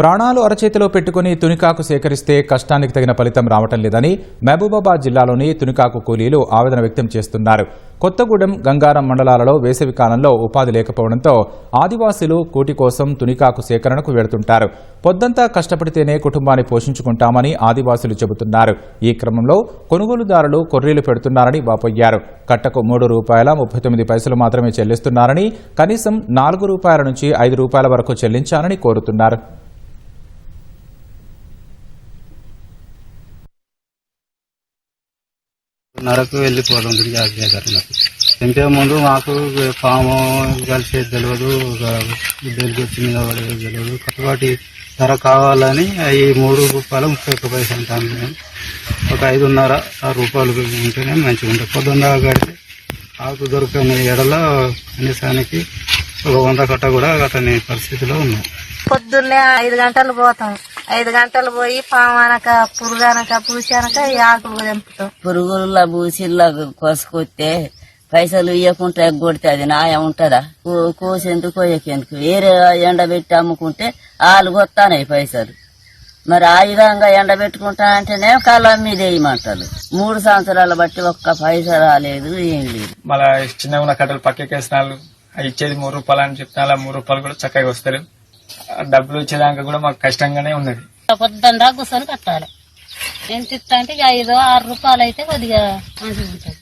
ప్రాణాలు అరచేతిలో పెట్టుకుని తునికాకు సేకరిస్తే కష్టానికి తగిన ఫలితం రావటం లేదని మహబూబాబాద్ జిల్లాలోని తునికాకు కూలీలు ఆవేదన వ్యక్తం చేస్తున్నారు. కొత్తగూడెం గంగారం మండలాలలో వేసవి కాలంలో ఉపాధి లేకపోవడంతో ఆదివాసీలు కూటి కోసం తునికాకు సేకరణకు వెడుతుంటారు పొద్దంతా కష్టపడితేనే కుటుంబాన్ని పోషించుకుంటామని ఆదివాసులు చెబుతున్నారు. ఈ క్రమంలో కొనుగోలుదారులు కొర్రీలు పెడుతున్నారని వాపోయ్యారు కట్టకు మూడు రూపాయల ముప్పై తొమ్మిది పైసలు మాత్రమే చెల్లిస్తున్నారని కనీసం నాలుగు రూపాయల నుంచి ఐదు రూపాయల వరకు చెల్లించాలని కోరుతున్నారు. నరకు వెళ్ళిపోవడం జాతి సేకరణకు తెంపే ముందు మాకు పాము కలిసేది తెలియదు బెల్కి మీద పడేది తెలియదు కట్టుబాటి ధర కావాలని ఈ మూడు రూపాయలు ముప్పై ఒక్క పైసలు అంటాను మేము ఒక ఐదున్నర ఆరు రూపాయలు ఉంటేనే మంచిగా ఉంటుంది. పొద్దున్న కడితే ఆకు దొరకని ఎడల కనీసానికి ఒక వంద కట్ట కూడా అతని పరిస్థితిలో ఉన్నాం. పొద్దున్నే ఐదు గంటలు పోతాం. ఐదు గంటలు పోయి పామానక పురుగానక పూసానక ఈ ఆకులు తెంపుతాం. పురుగుల బూసిల్లా కోసుకొస్తే పైసలు ఇవ్వకుంటే ఎగ్గొడితే అది నాయ ఉంటదా? కో- కోసేందుకు కోయకెందుకు? వేరే ఎండబెట్టి అమ్ముకుంటే వాళ్ళు కొత్తానాయి పైసలు. మరి ఆ విధంగా ఎండబెట్టుకుంటా అంటేనే కాలం మీద వేయమంటారు. మూడు సంవత్సరాల బట్టి ఒక్క పైసా రాలేదు ఏం లేదు. మళ్ళా చిన్నగా ఉన్న కట్టలు పక్కకేసినాళ్ళు అవి ఇచ్చేది మూడు రూపాయలు అని చెప్తే అలా మూడు రూపాయలు కూడా చక్కగా వస్తారు డబ్బులు వచ్చేదాకా కూడా మాకు కష్టంగానే ఉన్నది. పొద్దున్న కూర్చొని కట్టాలి. ఎంత ఇస్తా అంటే ఐదు ఆరు రూపాయలు అయితే కొద్దిగా మంచిగా ఉంటుంది.